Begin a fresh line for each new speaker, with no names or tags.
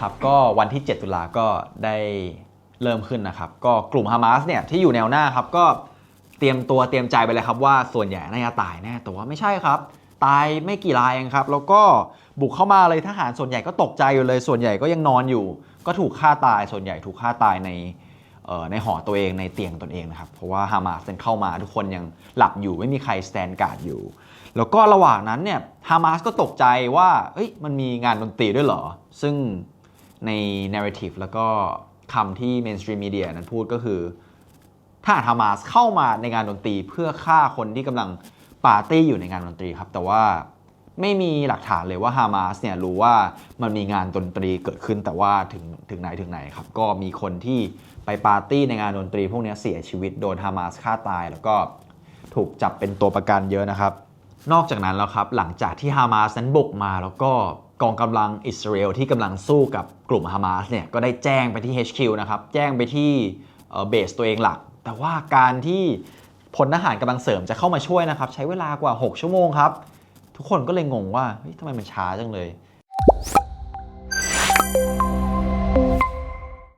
ครับก็วันที่ 7 ตุลาก็ได้เริ่มขึ้นนะครับ ก็กลุ่มฮามาสเนี่ยที่อยู่แนวหน้าครับก็เตรียมตัวเตรียมใจไปเลยครับว่าส่วนใหญ่น่าจะตายแน่แต่ว่าไม่ใช่ครับ ตายไม่กี่รายเองครับ แล้วก็บุกเข้ามาเลยทหารส่วนใหญ่ก็ตกใจอยู่เลย ส่วนใหญ่ก็ยังนอนอยู่ ก็ถูกฆ่าตายส่วนใหญ่ถูกฆ่าตายในในหอตัวเองในเตียงตนเองนะครับ เพราะว่าฮามาสเข้ามาทุกคนยังหลับอยู่ไม่มีใครสแตนการ์ดอยู่ แล้วก็ระหว่างนั้นเนี่ยฮามาสก็ตกใจว่าเอ้ยมันมีงานดนตรีด้วยเหรอ ซึ่ง ใน narrative แล้วก็คำที่ mainstream media นั้นพูดก็คือทหาฮามาสเข้ามาในงานดนตรีเพื่อฆ่าคนที่กำลังปาร์ตี้อยู่ในงานดนตรีครับ แต่ว่าไม่มีหลักฐานเลยว่าฮามาสเนี่ยรู้ว่ามันมีงานดนตรีเกิดขึ้นแต่ว่าถึงถึงไหนถึงไหนครับ ก็มีคนที่ไปปาร์ตี้ในงานดนตรี พวกนี้เสียชีวิตโดนฮามาสฆ่าตาย แล้วก็ถูกจับเป็นตัวประกันเยอะนะครับ นอกจากนั้นแล้วครับหลังจากที่ฮามาสนั้นบุกมาแล้วก็ กองกำลังอิสราเอลที่กำลังสู้กับกลุ่มฮามาสเนี่ยก็ได้แจ้งไปที่ HQ นะครับ แจ้งไปที่เบสตัวเองหลัก แต่ว่าการที่พลทหารกำลังเสริมจะเข้ามาช่วยนะครับ ใช้เวลากว่า 6 ชั่วโมงครับ ทุกคนก็เลยงงว่าทำไมมันช้าจังเลย